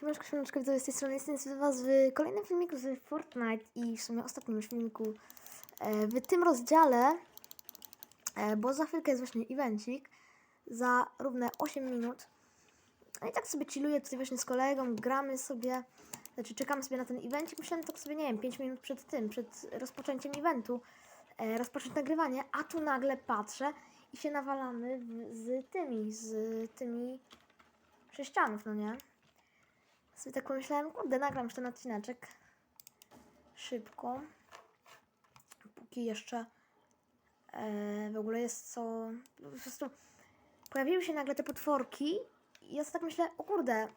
Siemaneczko, siemaneczko, widzę z tej strony. Jestem z Was w kolejnym filmiku z Fortnite i w sumie ostatnim już filmiku e, w tym rozdziale, e, bo za chwilkę jest właśnie evencik za równe 8 minut. No i tak sobie chilluję tutaj właśnie z kolegą, gramy sobie, znaczy czekamy sobie na ten evencik. Myślałem tak sobie, nie wiem, 5 minut przed tym, przed rozpoczęciem eventu, e, rozpocząć nagrywanie, a tu nagle patrzę i się nawalamy z tymi, z tymi sześcianów, no nie? Sobie tak pomyślałem, kurde, nagram już ten odcineczek szybko, póki jeszcze e, w ogóle jest co, po prostu pojawiły się nagle te potworki i ja sobie tak myślę, o kurde,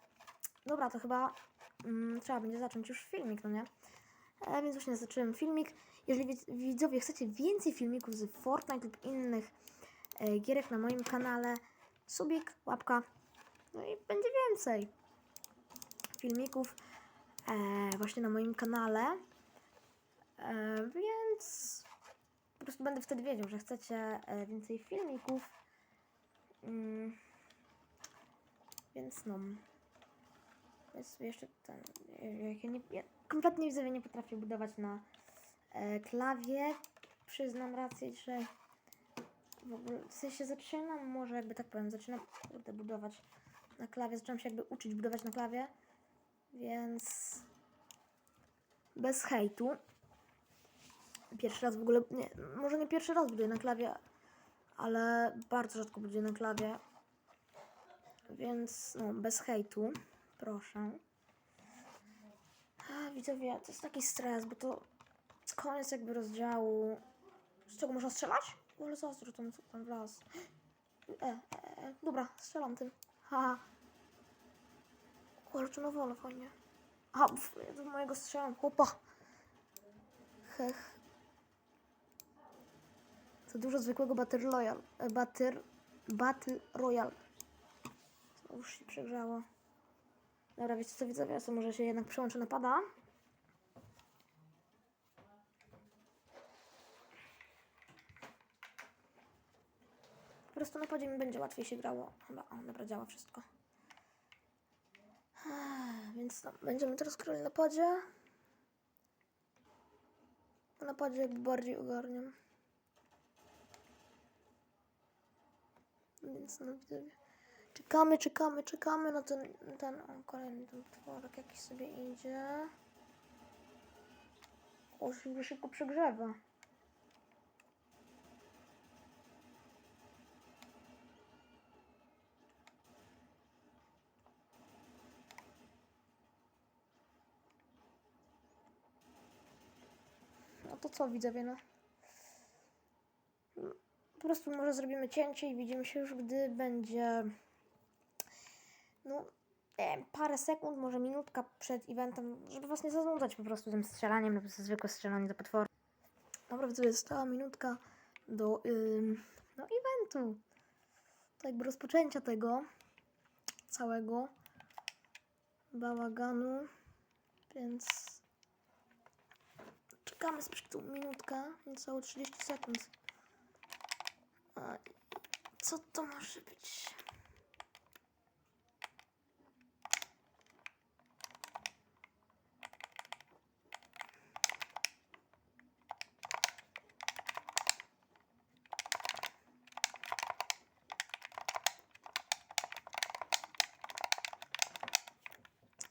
dobra, to chyba mm, trzeba będzie zacząć już filmik, no nie? E, więc właśnie zacząłem filmik. Jeżeli widz- widzowie chcecie więcej filmików z Fortnite lub innych e, gierek na moim kanale, subik, łapka, no i będzie więcej filmików e, właśnie na moim kanale. E, więc po prostu będę wtedy wiedział, że chcecie e, więcej filmików. Mm, więc no. Jest jeszcze ten. Jak ja, nie, ja kompletnie widzę, nie potrafię budować na e, klawie. Przyznam rację, że w ogóle w sensie zaczynam, może jakby tak powiem, zaczynam budować na klawie. Zaczynam się jakby uczyć budować na klawie. Więc bez hejtu. Pierwszy raz w ogóle, nie, może nie pierwszy raz buduję na klawie, ale bardzo rzadko buduję na klawie. Więc no, bez hejtu, proszę. A, widzowie, to jest taki stres, bo to koniec jakby rozdziału. Z czego można strzelać? W ogóle zazdro tam, tam wlazł. E, e, e, dobra, strzelam tym. Haha. O, ale to na wolę, fajnie. A, pf, ja do mojego strzelam, chłopa. Hech. Za dużo zwykłego Battle Royale. e, Battle, battle Royale. Już się przegrzało. Dobra, wiecie co widzowie, ja może się jednak przełączę na pada. Po prostu na padzie mi będzie łatwiej się grało. Chyba, o, dobra, działa wszystko. Więc no, będziemy teraz grali na padzie. Na padzie jakby bardziej ogarniam. Więc no widzowie. Czekamy, czekamy, czekamy na ten, ten o, kolejny ten tworek jakiś sobie idzie. O, się szybko przegrzewa. Co widzowie, no. Po prostu może zrobimy cięcie i widzimy się już, gdy będzie no parę sekund, może minutka przed eventem, żeby was nie zanudzać po prostu tym strzelaniem, lub zwykłe strzelanie do potworu. Dobra, widzowie, została minutka do ym, no, eventu. To jakby rozpoczęcia tego całego bałaganu, więc Czekamy sobie tu minutkę, niecałe 30 sekund. Co to może być?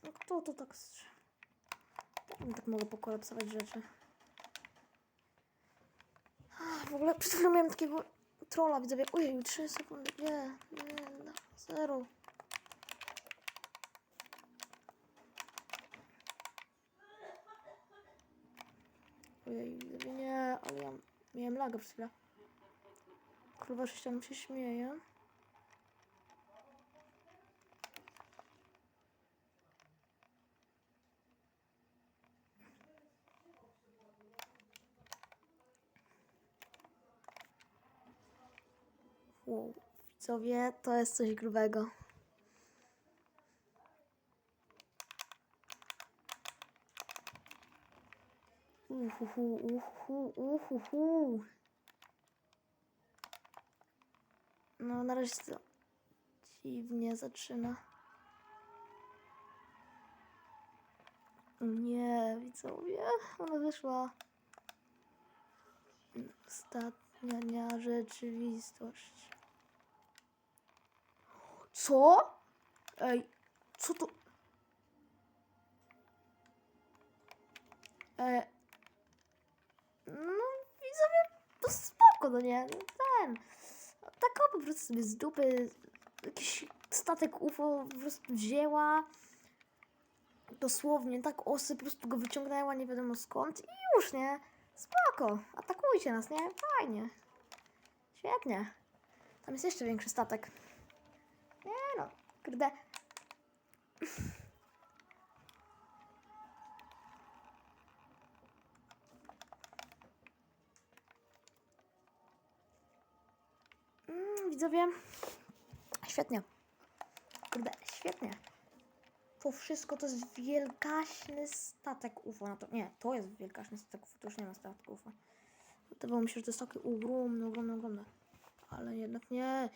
No kto to tak tak mogę pokolapsować rzeczy. A, W ogóle przed chwilą miałem takiego trolla, widzowie. Ojej, 3 sekundy. Nie, nie, no, zero. Ojej, widzowie, nie, ale ja miałem laga przez chwilę. Królowa sześcianu się śmieje. Wow, widzowie, to jest coś grubego. Uhuhu, uhuhu, uhuhu. No, na razie to dziwnie zaczyna. Nie, widzowie, ona wyszła. Ostatnia rzeczywistość. Co? Ej, co to? E, no, widzowie, to spoko, no nie? No Ten. Taka po prostu sobie z dupy jakiś statek UFO po prostu wzięła. Dosłownie, tak osy po prostu go wyciągnęła, nie wiadomo skąd i już, nie? Spoko, atakujcie nas, nie? Fajnie. Świetnie. Tam jest jeszcze większy statek. No, kurde. Mm, widzowie, świetnie. Kurde, świetnie. To wszystko to jest wielkaśny statek UFO. No to, nie, to jest wielkaśny statek UFO, to już nie ma statku UFO. Wydawało mi się, że to jest takie ogromne, ogromne, ogromne. Ale jednak nie.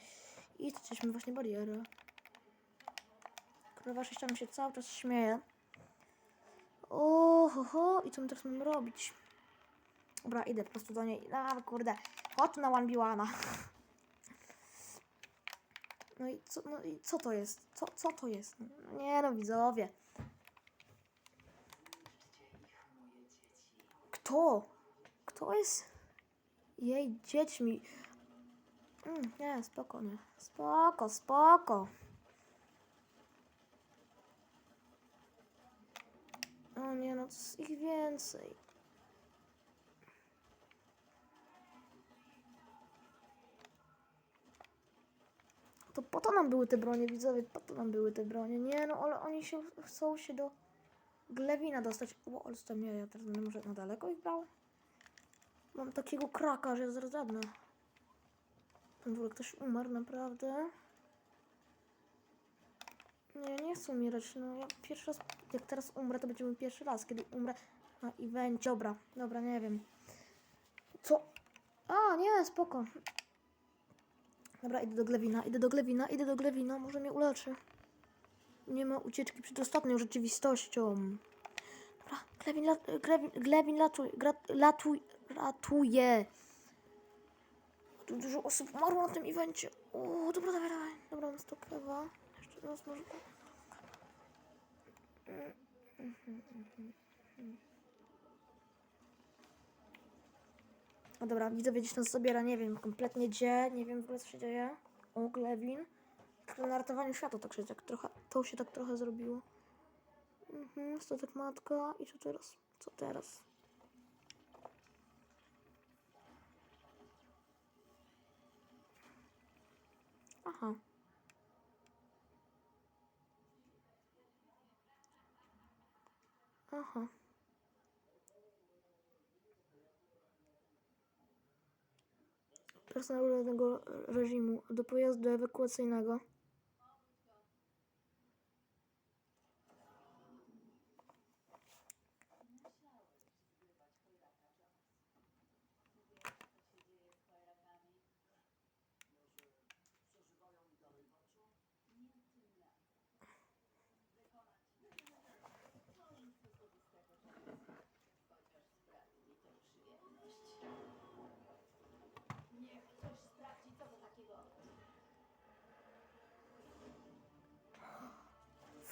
I jesteśmy właśnie barierę. Królowa sześcianu się cały czas śmieje. O, ho, ho. I co my teraz mamy robić? Dobra, idę po prostu do niej. A, kurde. Chodź na one one No i co, no i co to jest? Co, co to jest? Nie no, widzowie. Kto? Kto jest jej dziećmi? Mm, nie, spoko, nie. Spoko, spoko. O nie, no to jest ich więcej. To po to nam były te bronie, widzowie, po to nam były te bronie. Nie, no ale oni się chcą się do Glewina dostać. O, ale to nie, ja teraz będę może na daleko ich brał? Mam takiego kraka, że zaraz zadnę. Tam w ogóle ktoś umarł, naprawdę. Nie, nie chcę umierać. No ja pierwszy raz, jak teraz umrę, to będzie mój pierwszy raz, kiedy umrę na evencie. Dobra, dobra, nie wiem. Co? A, nie, spoko. Dobra, idę do Glewina, idę do Glewina, idę do Glewina, może mnie uleczy. Nie ma ucieczki przed ostatnią rzeczywistością. Dobra, Glewin, lat, Glewin, Glewin latuj, grat, latuj, ratuje. Tu dużo osób umarło na tym evencie. O, dobra, dawaj, dawaj. Dobra, mam stop chyba. Może. O dobra, widzowie gdzieś nas zabiera, nie wiem kompletnie gdzie, nie wiem w ogóle co się dzieje. O, Glewin. Jak Na ratowaniu świata tak się tak trochę, to się tak trochę zrobiło. Mhm, statek matka i co teraz? Co teraz? Aha. Aha. Personel tego reżimu do pojazdu ewakuacyjnego.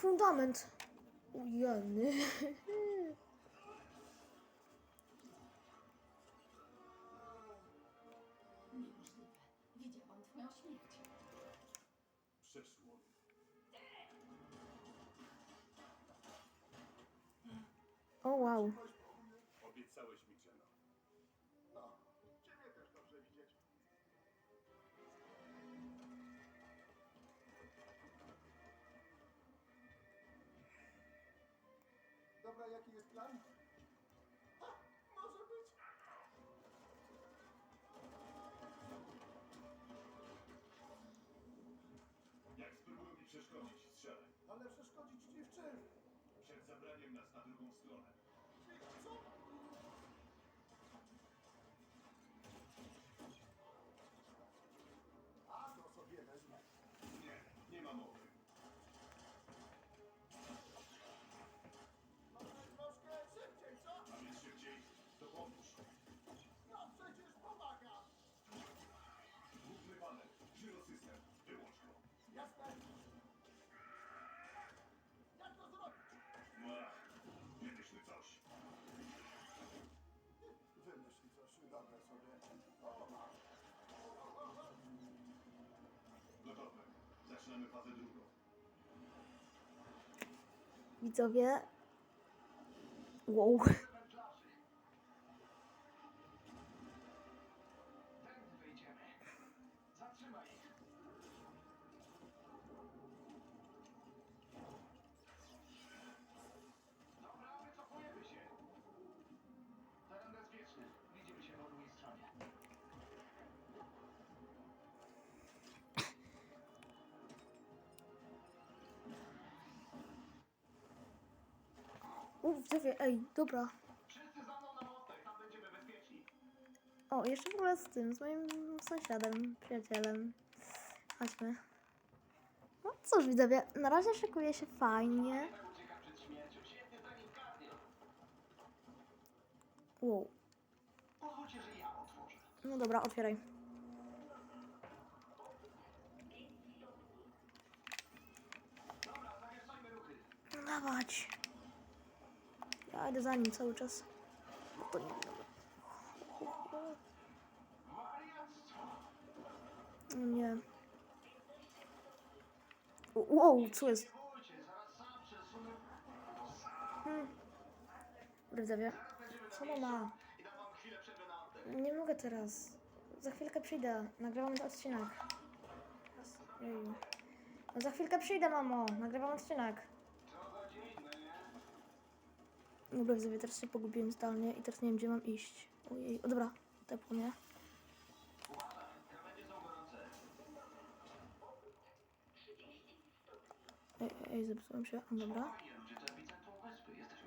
Fundament. Ujany. Widziałam twoją śmierć. Przeszło. O oh, wow. Dobra, jaki jest plan? Ha, może być. Jak spróbują mi przeszkodzić, strzelaj. Ale przeszkodzić czym? Przed zabraniem nas na drugą stronę. Jasne. Jak to zrobić? Wymyśl coś. Wymyśl coś, dobre sobie. O, masz. Gotowe. Zaczynamy fazę drugą. Widzowie. Wow. Mostek, tam będziemy bezpieczni. O, jeszcze w ogóle z tym, z moim sąsiadem, przyjacielem. Chodźmy. No cóż, widzowie, na razie szykuje się fajnie. Wow. No dobra, otwieraj. Dobra. Dawać. Ja idę za nim cały czas. Bo to nie Wariactwo. O nie. Wow, co jest? Hmm. Widzowie. Co na ona ma? miejscu i dam wam chwilę przerwy na oddech. Nie mogę teraz. Za chwilkę przyjdę. Nagrywam odcinek. No za chwilkę przyjdę, mamo. Nagrywam odcinek. To godzinne, nie? Dobra, widzowie, teraz się pogubiłem zdalnie i teraz nie wiem, gdzie mam iść. Ojej, o dobra, tepło mnie. Ej, ej, zepsułem się. O, dobra.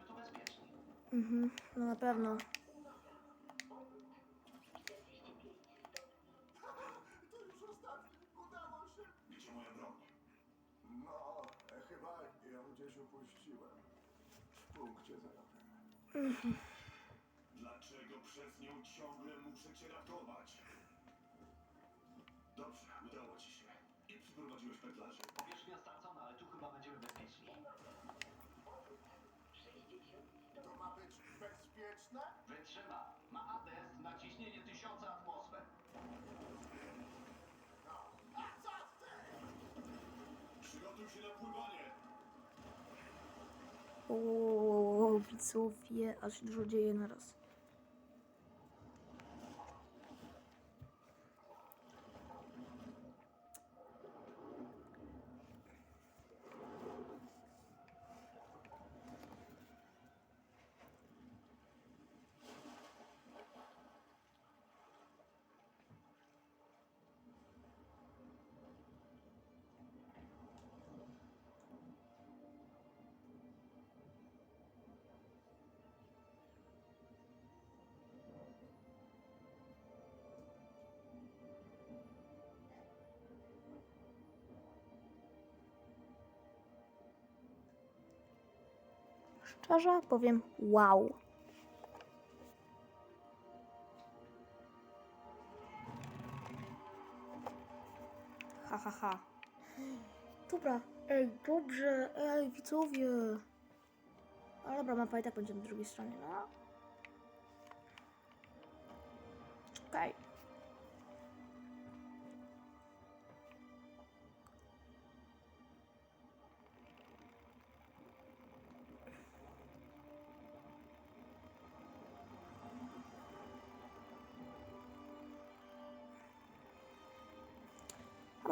Tu bezpieczni. Mhm, no na pewno. No, chyba ją gdzieś upuściłem. W punkcie zerowym. Dlaczego przez nią ciągle muszę cię ratować? Dobrze, udało ci się. I przyprowadziłeś pętlarzy. Powierzchnia stracona, ale tu chyba będziemy bezpieczni. To ma być bezpieczne? Wytrzyma. Ma atest na ciśnienie tysiąca O, widzowie, aż dużo dzieje naraz. Szczerze powiem, wow. Ha, ha, ha. Dobra, ej, dobrze, ej, widzowie. Ale dobra, mapa i tak będzie na drugiej stronie, no.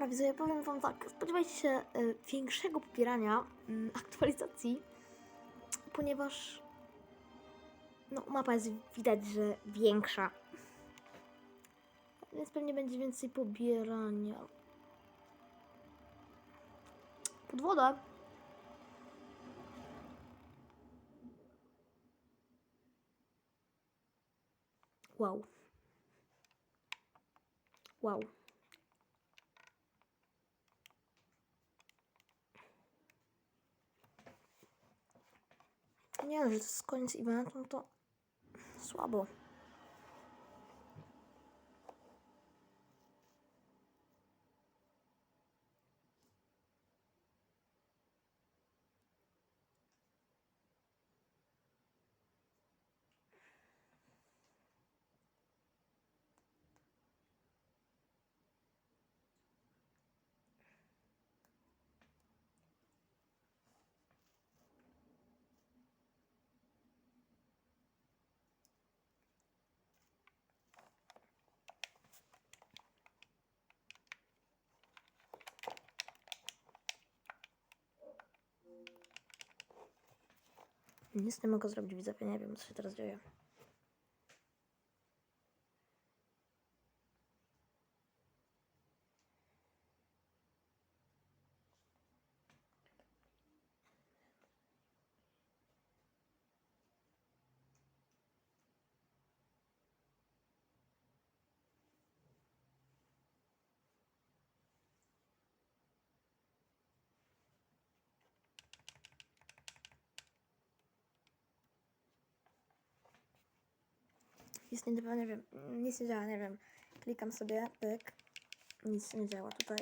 Dobra, widzowie, powiem wam tak, spodziewajcie się e, większego popierania mm, aktualizacji, ponieważ no, mapa jest widać, że większa. Więc pewnie będzie więcej pobierania. Pod wodę. Wow. Wow. Nie, no, że to jest koniec eventu, to słabo. Nic nie mogę zrobić, widzowie, nie wiem, co się teraz dzieje. Jest nie, nie wiem, nic nie działa, nie wiem. Klikam sobie, pyk, nic nie działa tutaj.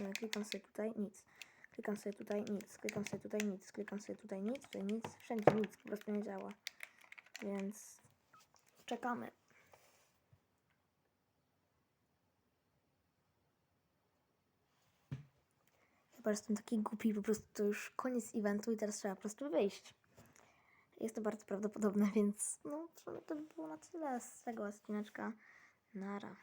E, Klikam sobie tutaj, nic. Klikam sobie tutaj, nic. Klikam sobie tutaj, nic. Klikam sobie tutaj, nic. Tutaj nic. Wszędzie nic, po prostu nie działa. Więc czekamy. Chyba jestem taki głupi, po prostu to już koniec eventu i teraz trzeba po prostu wyjść. Jest to bardzo prawdopodobne, więc no w sumie to by było na tyle z tego odcineczka. Nara.